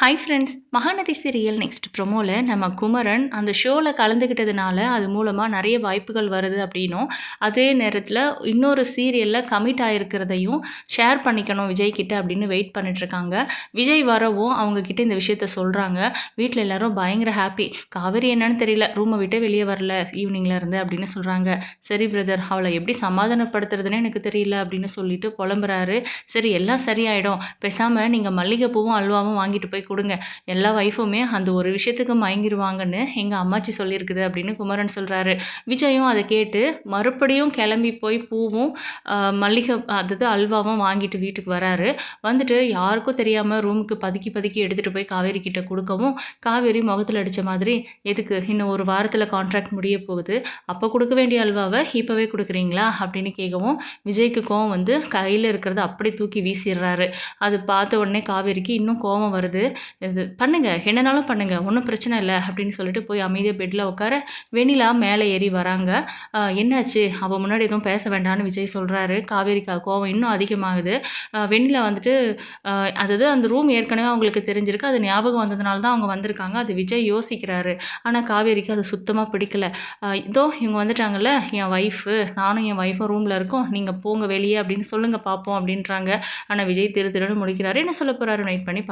Hi friends Mahanadi serial next ப்ரொமோவில் நம்ம குமரன் அந்த ஷோவில் கலந்துக்கிட்டதுனால அது மூலமாக நிறைய வாய்ப்புகள் வருது அப்படின்னும். அதே நேரத்தில் இன்னொரு சீரியலில் கமிட் ஆகிருக்கிறதையும் ஷேர் பண்ணிக்கணும் விஜய் கிட்ட அப்படின்னு வெயிட் பண்ணிட்டுருக்காங்க. விஜய் வரவும் அவங்கக்கிட்ட இந்த விஷயத்த சொல்கிறாங்க வீட்டில் எல்லோரும் பயங்கர ஹாப்பி காவேரி என்னன்னு தெரியல ரூமை விட்டு வெளியே வரல ஈவினிங்ல இருந்து அப்படின்னு சொல்கிறாங்க சரி பிரதர் அவளை எப்படி சமாதானப்படுத்துறதுன்னு எனக்கு தெரியல அப்படின்னு சொல்லிட்டு புலம்புறாரு. சரி எல்லாம் சரியாயிடும். பேசாமல் நீங்கள் மல்லிகைப்பூவும் அல்வாவும் வாங்கிட்டு போய் கொடுங்க. எல்லா ஒய்ஃபுமே அந்த ஒரு விஷயத்துக்கு மயங்கிருவாங்கன்னு எங்கள் அம்மாச்சி சொல்லியிருக்குது அப்படின்னு குமரன் சொல்கிறாரு விஜயும் அதை கேட்டு மறுபடியும் கிளம்பி போய் பூவும் மல்லிகை அதாவது அல்வாவும் வாங்கிட்டு வீட்டுக்கு வராரு. வந்துட்டு யாருக்கும் தெரியாமல் ரூமுக்கு பதுக்கி பதுக்கி எடுத்துகிட்டு போய் காவேரி கிட்ட கொடுக்கவும் காவேரி முகத்தில் அடித்த மாதிரி எதுக்கு? இன்னும் ஒரு வாரத்தில் கான்ட்ராக்ட் முடிய போகுது. அப்போ கொடுக்க வேண்டிய அல்வாவை இப்போவே கொடுக்குறீங்களா? அப்படின்னு கேட்கவும் விஜய்க்கு கோவம் வந்து கையில் இருக்கிறத அப்படியே தூக்கி வீசிடுறாரு. அது பார்த்த உடனே காவேரிக்கு இன்னும் கோவம் வருது. இது பண்ணுங்க என்னனாலும் பண்ணுங்க ஒன்றும் பிரச்சனை இல்லை அப்படின்னு சொல்லிட்டு போய் அமைதியாக பெட்டில் உட்கார வெண்ணிலா மேலே ஏறி வராங்க. என்னாச்சு? அவள் முன்னாடி எதுவும் பேச வேண்டாம்னு விஜய் சொல்கிறாரு காவேரிக்கா கோவம் இன்னும் அதிகமாகுது. வெண்ணிலா வந்துட்டு அது அதாவது அந்த ரூம் ஏற்கனவே அவங்களுக்கு தெரிஞ்சிருக்கு. அது ஞாபகம் வந்ததுனால தான் அவங்க வந்திருக்காங்க. அது விஜய் யோசிக்கிறாரு. ஆனால் காவேரிக்கு அது சுத்தமாக பிடிக்கல. இதோ இவங்க வந்துட்டாங்கல்ல என் ஒய்ஃபு நானும் என் ஒய்ஃபும் ரூமில் இருக்கோம். நீங்கள் போங்க வெளியே அப்படின்னு சொல்லுங்கள் பார்ப்போம் அப்படின்றாங்க. ஆனால் விஜய் திரு திருன்னு முடிக்கிறாரு. என்ன சொல்ல போகிறாரு நைட் பண்ணி